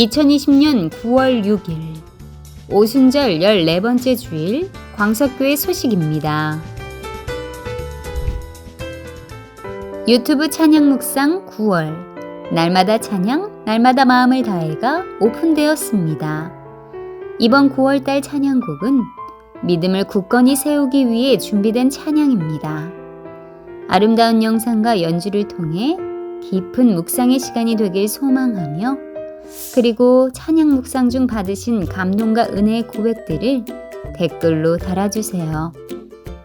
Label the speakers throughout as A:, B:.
A: 2020년 9월 6일 오순절 14번째 주일 광석교회 소식입니다. 유튜브 찬양 묵상 9월 날마다 찬양, 날마다 마음을 다해가 오픈되었습니다. 이번 9월달 찬양곡은 믿음을 굳건히 세우기 위해 준비된 찬양입니다. 아름다운 영상과 연주를 통해 깊은 묵상의 시간이 되길 소망하며 그리고 찬양 묵상 중 받으신 감동과 은혜의 고백들을 댓글로 달아주세요.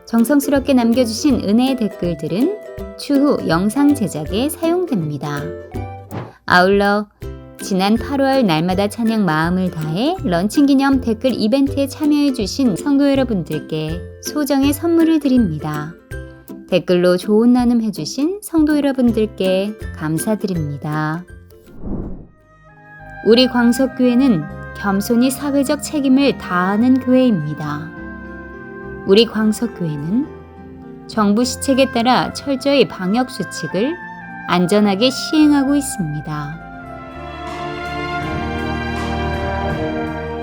A: 정성스럽게 남겨주신 은혜의 댓글들은 추후 영상 제작에 사용됩니다. 아울러 지난 8월 날마다 찬양 마음을 다해 런칭 기념 댓글 이벤트에 참여해주신 성도 여러분들께 소정의 선물을 드립니다. 댓글로 좋은 나눔 해주신 성도 여러분들께 감사드립니다. 우리 광석교회는 겸손히 사회적 책임을 다하는 교회입니다. 우리 광석교회는 정부 시책에 따라 철저히 방역 수칙을 안전하게 시행하고 있습니다.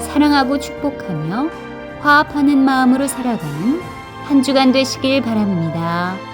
A: 사랑하고 축복하며 화합하는 마음으로 살아가는 한 주간 되시길 바랍니다.